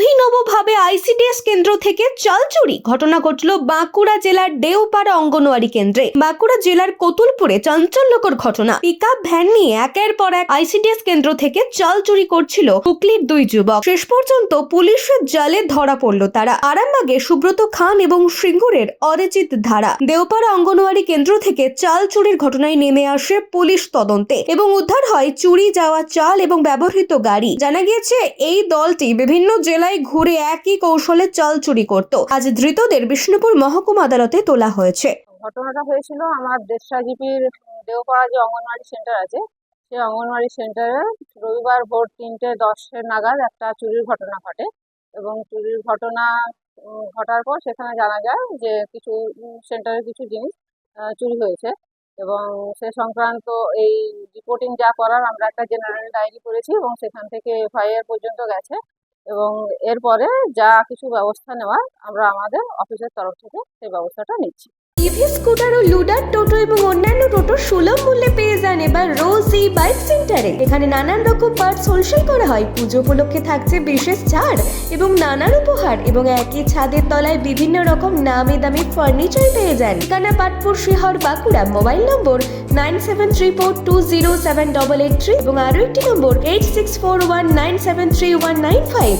অভিনবভাবে ICDS কেন্দ্র থেকে চাল চুরি ঘটনা ঘটল বাঁকুড়া জেলার দেওপাড়া অঙ্গনওয়াড়ি কেন্দ্রে। বাঁকুড়া জেলার কতুলপুরে চাঞ্চল্যকর ঘটনা। পিকআপ ভ্যান নিয়ে একের পর এক আইসিডিএস কেন্দ্র থেকে চাল চুরি করছিল হুগলির দুই যুবক। শেষ পর্যন্ত পুলিশের জালে ধরা পড়ল তারা। আরামবাগে সুব্রত খান এবং সিঙ্গুরের অরিজিৎ ধারা। দেওপাড়া অঙ্গনওয়াড়ি কেন্দ্র থেকে চাল চুরির ঘটনায় নেমে আসে পুলিশ তদন্তে এবং উদ্ধার হয় চুরি যাওয়া চাল এবং ব্যবহৃত গাড়ি। জানা গিয়েছে, এই দলটি বিভিন্ন জেলায় ঘুরে একই কৌশলে চাল চুরি করত। আজ ধৃতদের বিষ্ণুপুর মহকুমা আদালতে তোলা হয়েছে। ঘটনাটা হয়েছিল আমার দেশরা জিপির দেওপাড়া যে অঙ্গনওয়াড়ি সেন্টার আছে, সেই অঙ্গনওয়াড়ি সেন্টারে রবিবার ভোর তিনটে দশের নাগাদ একটা চুরির ঘটনা ঘটে এবং চুরির ঘটনা ঘটার পর সেখানে জানা যায় যে কিছু সেন্টারের কিছু জিনিস চুরি হয়েছে এবং সে সংক্রান্ত এই রিপোর্টিং যা করার আমরা একটা জেনারেল ডায়েরি করেছি এবং সেখান থেকে এফআইআর পর্যন্ত গেছে। এবং এরপরে যা কিছু ব্যবস্থা নেওয়ার আমরা আমাদের অফিসের তরফ থেকে সেই ব্যবস্থাটা নিচ্ছি। ইভি স্কুটার ও লুডার টোটো এবং অন্যান্য টোটো সুলভ মূল্যে এবার রোজি বাইক সেন্টারে এখানে নানান রকম পার্টস হোলসেল করা হয়। পুজো উপলক্ষে থাকছে বিশেষ ছাড় এবং নানান উপহার এবং একই ছাদের তলায় বিভিন্ন রকম নামি দামি ফার্নিচার পেয়ে যান। ঠিকানা Patpur Sihar, Bankura. Mobile number nine seven three four two zero seven double eight three এবং আরও একটি number eight six four one nine seven three one nine five